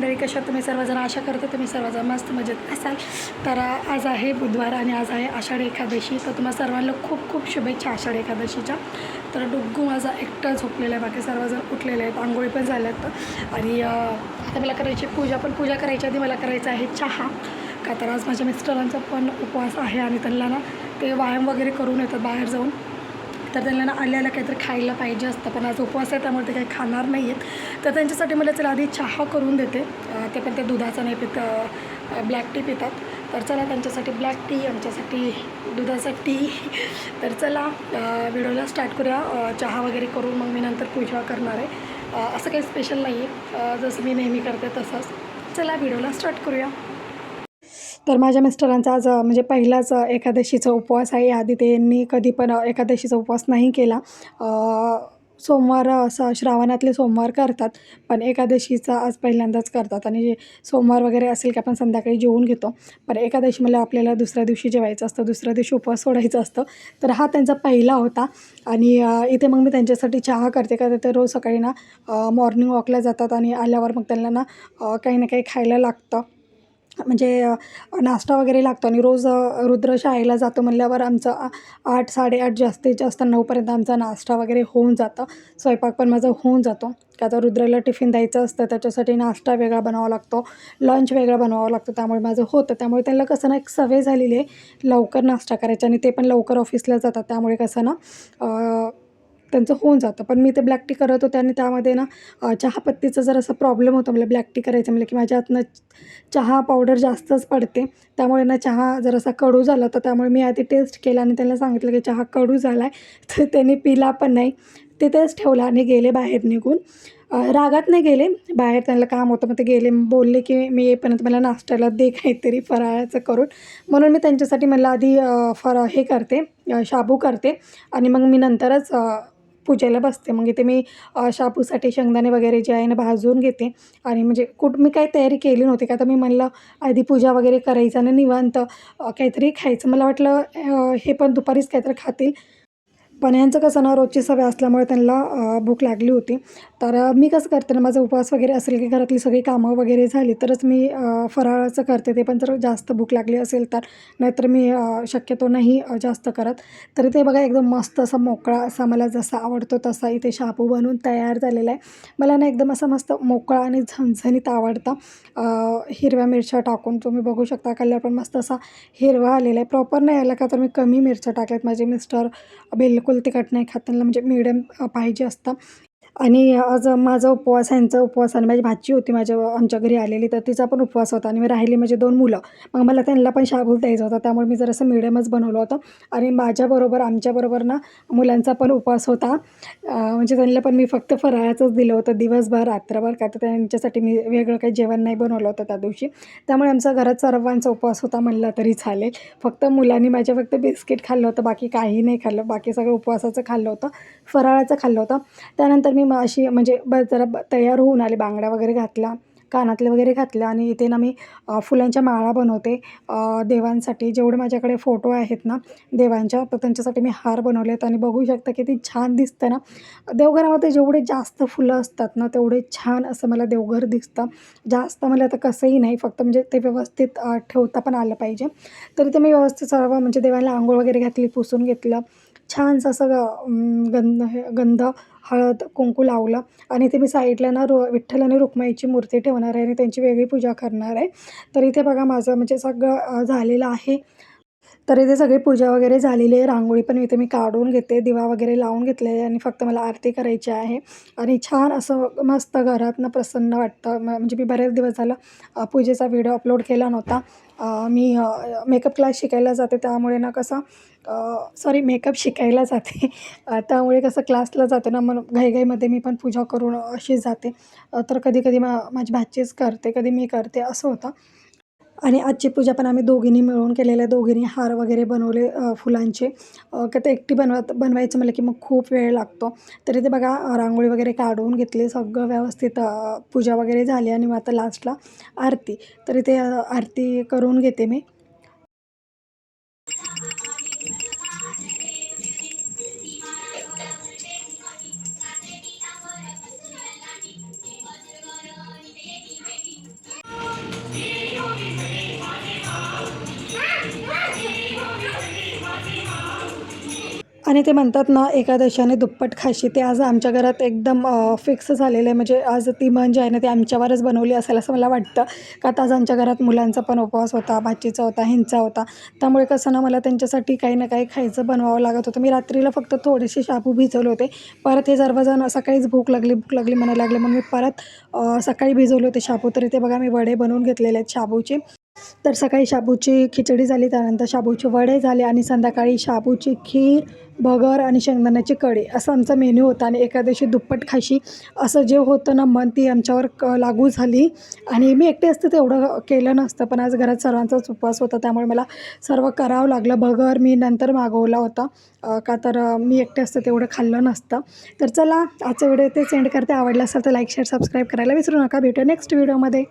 मंडळी कशा तुम्ही सर्वजण? आशा करते तुम्ही सर्वजण मस्त मजेत असाल. तर आज आहे बुधवार आणि आज आहे आषाढी एकादशी. तर तुम्हाला सर्वांना खूप खूप शुभेच्छा आषाढी एकादशीच्या. तर डुग्गू माझा एकटा झोपलेला आहे. बाकी सर्वजण उठलेले आहेत. आंघोळी पण झाल्यात. आणि आता मला करायची पूजा पण पूजा करायची आधी मला करायचं आहे चहा. का तर आज माझ्या मिस्टरांचा पण उपवास आहे आणि त्यांना ना ते व्यायाम वगैरे करून येतात बाहेर जाऊन. तर त्यांना ना आल्याला काहीतरी खायला पाहिजे असतं. पण आज उपवास आहे त्यामुळे ते काही खाणार नाही आहेत तर त्यांच्यासाठी मला चला आधी चहा करून देते. ते पण ते दुधाचा नाही पित ब्लॅक टी पितात. तर चला त्यांच्यासाठी ब्लॅक टी आमच्यासाठी दुधाचा टी तर चला व्हिडिओला स्टार्ट करूया. चहा वगैरे करून मग मी नंतर पूजा करणार आहे. असं काही स्पेशल नाही आहे जसं मी नेहमी करते तसंच. चला व्हिडिओला स्टार्ट करूया. तर माझ्या मिस्टरांचा आज म्हणजे पहिलाच एकादशीचा उपवास आहे. आधी त्यांनी कधी पण एकादशीचा उपवास नाही केला. सोमवार असं श्रावणातले सोमवार करतात पण एकादशीचा आज पहिल्यांदाच करतात. आणि जे सोमवार वगैरे असेल की आपण संध्याकाळी जेवून घेतो पण एकादशी मला आपल्याला दुसऱ्या दिवशी जेवायचं असतं दुसऱ्या दिवशी उपवास सोडायचं असतं. तर हा त्यांचा पहिला होता. आणि इथे मग मी त्यांच्यासाठी चहा करते का तर ते रोज सकाळी ना मॉर्निंग वॉकला जातात आणि आल्यावर मग त्यांना ना काही ना काही खायला लागतं. म्हणजे नाश्ता वगैरे लागतो आणि रोज रुद्र शाळेला जातो म्हणल्यावर आमचं आठ साडेआठ जास्तीत जास्त नऊपर्यंत आमचा नाश्ता वगैरे होऊन जातं. स्वयंपाक पण माझा होऊन जातो. का आता रुद्रला टिफिन द्यायचं असतं त्याच्यासाठी नाश्ता वेगळा बनावा लागतो. लंच वेगळा बनवावा लागतो. त्यामुळे माझं होतं. त्यामुळे त्यांना कसं ना एक सवय झालेली आहे लवकर नाश्ता करायचा आणि ते पण लवकर ऑफिसला जातात. त्यामुळे कसं ना त्यांचं होऊन जातं. पण मी ते ब्लॅक टी करत होते आणि त्यामध्ये ना चहापत्तीचा जर असा प्रॉब्लेम होता मला ब्लॅक टी करायचं म्हणजे की माझ्या हातनं चहा पावडर जास्तच पडते. त्यामुळे ना चहा जरासा कडू झाला तर त्यामुळे मी आधी टेस्ट केला आणि त्यांना सांगितलं की चहा कडू झाला आहे तर त्यांनी पिला पण नाही. तिथेच ठेवला आणि गेले बाहेर निघून. रागात नाही गेले. बाहेर त्यांना काम होतं मग ते गेले बोलले की मी येईपर्यंत मला नाश्त्याला दे काहीतरी फराळाचं करून. म्हणून मी त्यांच्यासाठी मला आधी फरा हे करते शाबू करते. आणि मग मी नंतरच पूजेला बसते. मग इथे मी शापूसाठी शेंगदाणे वगैरे जे आहे ना भाजून घेते. आणि म्हणजे कुठ मी काही तयारी केली नव्हती. का तर मी म्हणलं आधी पूजा वगैरे करायचं आणि निवांत काहीतरी खायचं. मला वाटलं हे पण दुपारीच काहीतरी खातील. पण यांचं कसं ना रोजची सवय असल्यामुळे त्यांना भूक लागली होती. तर मी कसं करते ना माझा उपवास वगैरे असेल की घरातली सगळी कामं वगैरे झाली तरच मी फराळाचं करते. ते पण जर जास्त भूक लागली असेल तर नाहीतर मी शक्यतो नाही जास्त करत. तरी ते बघा एकदम मस्त असा मोकळा असा मला जसा आवडतो तसा इथे शापू बनवून तयार झालेला आहे. मला ना एकदम असा मस्त मोकळा आणि झणझणीत आवडता हिरव्या मिरच्या टाकून. तुम्ही बघू शकता कलर पण मस्त असा हिरवा आलेला आहे. प्रॉपर नाही आला का तर मी कमी मिरच्या टाकल्यात. माझे मिस्टर बिलकुल तिखट नाही खात त्यांना म्हणजे मिडियम पाहिजे असतं. आणि आज माझा उपवास यांचा उपवास आणि माझी भाची होती माझ्या आमच्या घरी आलेली तर तिचा पण उपवास होता आणि मी राहिली माझे दोन मुलं. मग मला त्यांना पण शाबू द्यायचा होता त्यामुळे मी जरासं मिडियमच बनवलं होतं. आणि माझ्याबरोबर आमच्याबरोबर ना मुलांचा पण उपवास होता. म्हणजे त्यांना पण मी फक्त फराळाचंच दिलं होतं दिवसभर रात्रभर काय तर त्यांच्यासाठी मी वेगळं काही जेवण नाही बनवलं होतं त्या दिवशी. त्यामुळे आमचा घरात सर्वांचा उपवास होता म्हणलं तरी चालेल. फक्त मुलांनी माझ्या फक्त बिस्किट खाल्लं होतं बाकी काही नाही खाल्लं बाकी सगळं उपवासाचं खाल्लं होतं फराळाचं खाल्लं होतं. त्यानंतर मी मग अशी म्हणजे ब जरा तयार होऊन आले बांगड्या वगैरे घातल्या कानातले वगैरे घातल्या आणि इथे ना मी फुलांच्या माळा बनवते. देवांसाठी जेवढे माझ्याकडे फोटो आहेत ना देवांच्या तर त्यांच्यासाठी मी हार बनवले आहेत आणि बघू शकता किती छान दिसतं ना. देवघरामध्ये जेवढे जास्त फुलं असतात ना तेवढे छान असं मला देवघर दिसतं. जास्त मला आता कसंही नाही फक्त म्हणजे ते व्यवस्थित ठेवता पण आलं पाहिजे. तरी ते मी व्यवस्थित सर्व म्हणजे देवाला आंघोळ वगैरे घातली पुसून घेतलं. छानसं असं गंध हे गंध हळद कुंकू लावलं आणि इथे मी साईडला ना रु विठ्ठल आणि रुक्माईची मूर्ती ठेवणार आहे आणि त्यांची वेगळी पूजा करणार आहे. तर इथे बघा माझं म्हणजे सगळं झालेलं आहे. तर इथे सगळी पूजा वगैरे झालेली आहे. रांगोळी पण इथे मी काढून घेते दिवा वगैरे लावून घेतले आहे आणि फक्त मला आरती करायची आहे. आणि छान असं मस्त घरातनं प्रसन्न वाटतं. म्हणजे मी बरेच दिवस झालं पूजेचा व्हिडिओ अपलोड केला नव्हता. मी मेकअप क्लास शिकायला जाते त्यामुळे ना कसं सॉरी मेकअप शिकायला जाते. त्यामुळे कसं क्लासला जाते ना मग घाईघाईमध्ये मी पण पूजा करून अशीच जाते. तर कधी कधी मा माझी भाचीच करते कधी मी करते असं होतं. आणि आजची पूजा पण आम्ही दोघींनी मिळून केलेल्या दोघींनी हार वगैरे बनवले फुलांचे. का ते एकटी बनवत बनवायचं म्हटलं की मग खूप वेळ लागतो. तरी ते बघा रांगोळी वगैरे काढून घेतली सगळं व्यवस्थित पूजा वगैरे झाली आणि मग आता लास्टला आरती. तरी ते आरती करून घेते मी. आणि ते म्हणतात ना एकादशाने दुप्पट खाशी. ते आज आमच्या घरात एकदम फिक्स झालेलं. आहे म्हणजे आज ती म्हण जी आहे ना ती आमच्यावरच बनवली असेल असं मला वाटतं. का आता आज आमच्या घरात मुलांचा पण उपवास होता भाचीचा होता ह्यांचा होता. त्यामुळे कसं ना मला त्यांच्यासाठी काही ना काही खायचं बनवावं लागत होतं. मी रात्रीला फक्त थोडेसे शाबू भिजवले होते. परत हे सर्वजण सकाळीच भूक लागली भूक लागली म्हणायला लागले. म्हणून मी परत सकाळी भिजवले होते शाबू. तरी ते बघा मी वडे बनवून घेतलेले आहेत शाबूचे. तर सकाळी शाबूची खिचडी झाली त्यानंतर शाबूचे वडे झाले आणि संध्याकाळी शाबूची खीर भगर आणि शेंगदाण्याची कढी. असं आमचा मेन्यू होता आणि एकादशी दुप्पट खाशी असं जे होतं ना मन ती आमच्यावर क लागू झाली. आणि मी एकटे असते तेवढं केलं नसतं पण आज घरात सर्वांचाच उपवास होता त्यामुळे मला सर्व करावं लागलं. भगर मी नंतर मागवला होता. का तर मी एकटे असते तेवढं खाल्लं नसतं. तर चला आजचा व्हिडिओ ते सेंड करते. आवडला असेल तर लाईक शेअर सबस्क्राईब करायला विसरू नका. भेटूया नेक्स्ट व्हिडिओमध्ये